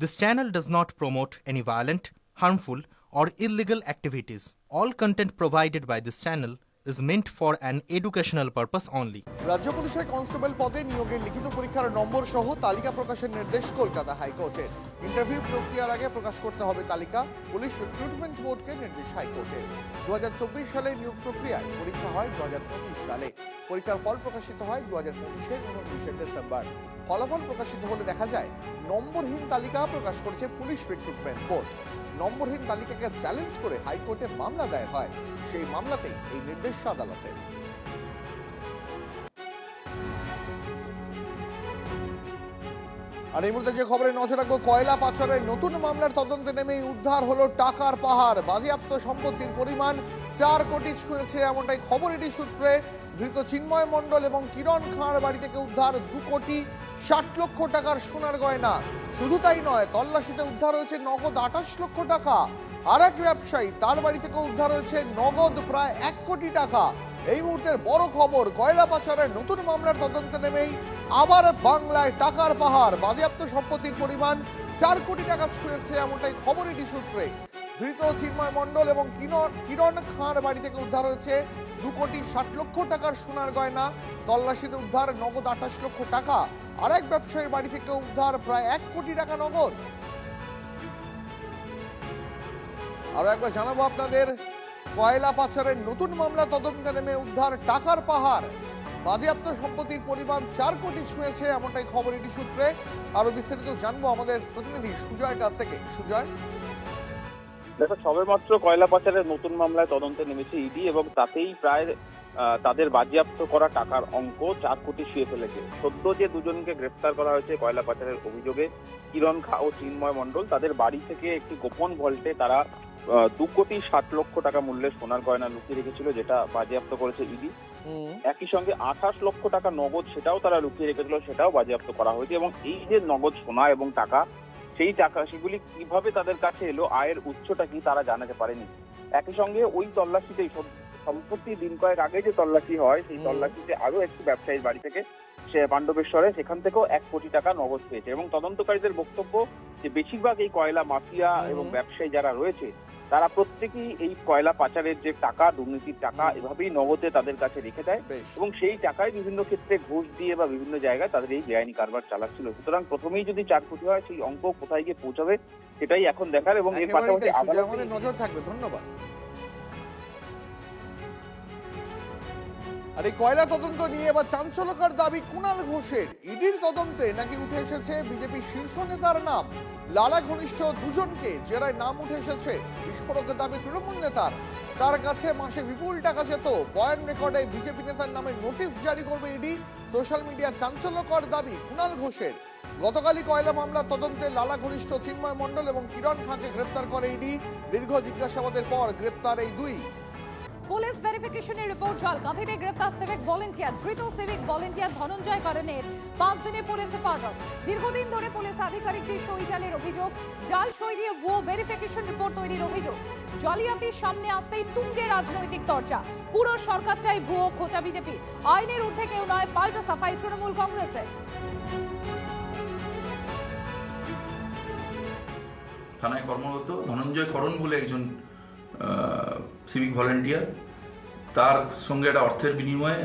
This channel does not promote any violent, harmful, or illegal activities. All content provided by this channel is meant for an educational purpose only. রাজ্য পুলিশের constable পদে নিয়োগের লিখিত পরীক্ষার নম্বর সহ তালিকা প্রকাশের নির্দেশ কলকাতা হাইকোর্টের ইন্টারভিউ প্রক্রিয়ার আগে প্রকাশ করতে হবে তালিকা পুলিশ রিক্রুটমেন্ট বোর্ডকে নির্দেশ হাইকোর্টের দু সালে নিয়োগ প্রক্রিয়ায় পরীক্ষা হয় দু হাজার পঁচিশ সালে পরীক্ষার ফল প্রকাশিত হয় দু হাজার পঁচিশের উনত্রিশে ডিসেম্বর। ফলাফল প্রকাশিত হলে দেখা যায়, নম্বরহীন তালিকা প্রকাশ করেছে পুলিশ রিক্রুটমেন্ট বোর্ড নম্বরহীন তালিকাকে চ্যালেঞ্জ করে হাইকোর্টে মামলা দায়ের হয়। সেই মামলাতেই এই নির্দেশ আদালতের। আর এই মুহূর্তে যে খবরে নজর রাখব, কয়লা পাচারের নতুন মামলার তদন্তে নেমেই উদ্ধার হলো টাকার পাহাড়। বাজেয়াপ্ত সম্পত্তির পরিমাণ চার কোটি ছুঁয়েছে এমনটাই খবর এটি সূত্রে। ধৃত চিন্ময় মণ্ডল এবং কিরণ খাঁর বাড়ি থেকে উদ্ধার দু কোটি ষাট লক্ষ টাকার সোনার গয়না। শুধু তাই নয়, তল্লাশিতে উদ্ধার হয়েছে নগদ আঠাশ লক্ষ টাকা। আর এক ব্যবসায়ী, তার বাড়ি থেকে উদ্ধার হয়েছে নগদ প্রায় এক কোটি টাকা। এই মুহূর্তের বড় খবর, কয়লা পাচারের নতুন মামলার তদন্তে নেমেই আবার বাংলায় টাকার পাহাড়, বাজেয়াপ্ত সম্পত্তির পরিমাণ চার কোটি টাকা ছুঁয়েছে এমনটাই খবর এটি সূত্রে। ধৃত চিন্ময় মণ্ডল এবং কিরণ- খাঁর বাড়ি থেকে উদ্ধার হয়েছে দু কোটি ষাট লক্ষ টাকার সোনার গয়না। তল্লাশিতে উদ্ধার নগদ আঠাশ লক্ষ টাকা। আর এক ব্যবসায়ীর বাড়ি থেকে উদ্ধার প্রায় এক কোটি টাকা নগদ। আরও একবার জানাব আপনাদের কয়লা পাচারের নতুন মামলা তদন্তে নেমে উদ্ধার টাকার পাহাড়। বাজেয়াপ্ত সম্পত্তির পরিমাণ চার কোটি ছুঁয়েছে এমনটাই খবর এটি সূত্রে। আরও বিস্তারিত জানব আমাদের প্রতিনিধি সুজয়ের কাছ থেকে। সুজয়? দেখো, সবেমাত্র কয়লা পাচারের নতুন মামলায় তদন্তে নেমেছে ইডি এবং তাতেই প্রায় তাদের বাজেয়াপ্ত করা টাকার অঙ্ক চার কোটি শুয়ে ফেলেছে। সদ্য যে দুজনকে গ্রেফতার করা হয়েছে কয়লা পাচারের অভিযোগে। কিরণ খা ও চিন্ময় মণ্ডল তাদের বাড়ি থেকে একটি গোপন ভল্টে তারা দু কোটি ষাট লক্ষ টাকা মূল্যের সোনার গয়না লুকিয়ে রেখেছিল যেটা বাজেয়াপ্ত করেছে ইডি। একই সঙ্গে আঠাশ লক্ষ টাকা নগদ সেটাও তারা লুকিয়ে রেখেছিল সেটাও বাজেয়াপ্ত করা হয়েছে। এবং এই যে নগদ সোনা এবং টাকা সেই টাকা সেগুলি কীভাবে তাদের কাছে এলো আয়ের উৎসটা কি তারা জানাতে পারেনি। একই সঙ্গে ওই তল্লাশিতে সম- সম্প্রতি দিন কয়েক আগে যে তল্লাশি হয় সেই তল্লাশিতে আরও একটি ব্যবসায়ীর বাড়ি থেকে সে পাণ্ডবেশ্বরে সেখান থেকেও এক কোটি টাকা নগদ পেয়েছে। এবং তদন্তকারীদের বক্তব্য যে বেশিরভাগ এই কয়লা মাফিয়া এবং ব্যবসায়ী যারা রয়েছে তারা প্রত্যেকেই এই কয়লা পাচারের যে টাকা দুর্নীতির টাকা এভাবেই নগদে তাদের কাছে রেখে দেয় এবং সেই টাকায় বিভিন্ন ক্ষেত্রে ঘুষ দিয়ে বা বিভিন্ন জায়গায় তাদের এই বেআইনি কারবার চালাচ্ছিল। সুতরাং প্রথমেই যদি চার কোটি হয় সেই অঙ্ক কোথায় গিয়ে পৌঁছাবে সেটাই এখন দেখার এবং এর পাশাপাশি নজর থাকবে ধন্যবাদ। আর এই কয়লা তদন্ত নিয়ে এবার চাঞ্চল্যকর দাবি কুণাল ঘোষের। ইডির তদন্তে নাকি উঠে এসেছে বিজেপি শীর্ষ নেতার নাম। লালা ঘনিষ্ঠ দুজনকে জেরায় নাম উঠে এসেছে বিস্ফোরকের দাবি তৃণমূল নেতার। তার কাছে মাসে বিপুল টাকা যেত। বয়ান রেকর্ডে বিজেপি নেতার নামে নোটিশ জারি করবে ইডি। সোশ্যাল মিডিয়া চাঞ্চল্যকর দাবি কুণাল ঘোষের। গতকালই কয়লা মামলা তদন্তে লালা ঘনিষ্ঠ চিন্ময় মণ্ডল এবং কিরণ খাঁকে গ্রেপ্তার করে ইডি। দীর্ঘ জিজ্ঞাসাবাদের পর গ্রেপ্তার এই দুই। পুলিশ ভেরিফিকেশনের রিপোর্ট জল কাঁথিতে গ্রেফতার সিভিক ভলেন্টিয়ার। ধৃত সিভিক ভলেন্টিয়ার ধনঞ্জয় করণের পাঁচ দিনে পুলিশ হেফাজত। দীর্ঘদিন ধরে পুলিশ আধিকারিকদের সই জালের অভিযোগ, জাল সই দিয়ে ভুয়ো ভেরিফিকেশন রিপোর্ট তৈরির অভিযোগ। জালিয়াতির সামনে আসতেই তুঙ্গে রাজনৈতিক চর্চা পুরো সরকারটাই ভুয়ো খোঁচা বিজেপি। আইনের ঊর্ধ্বে কেউ নয়, পাল্টা সাফাই তৃণমূল কংগ্রেসের। থানায় কর্মরত ধনঞ্জয় করণ বলে একজন সিভিক ভলেন্টিয়ার তার সঙ্গে একটা অর্থের বিনিময়ে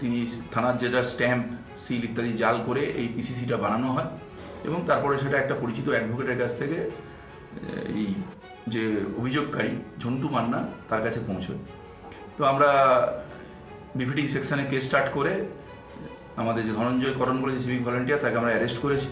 তিনি থানার যেটা স্ট্যাম্প সিল ইত্যাদি জাল করে এই পিসিসিটা বানানো হয় এবং তারপরে সেটা একটা পরিচিত অ্যাডভোকেটের কাছ থেকে এই যে অভিযোগকারী ঝন্টু মান্না তার কাছে পৌঁছয়। তো আমরা বিফিটিং সেকশানে কেস স্টার্ট করে, আমাদের যে ধনঞ্জয় করণ বলে যে সিভিক ভলেন্টিয়ার তাকে আমরা অ্যারেস্ট করেছি।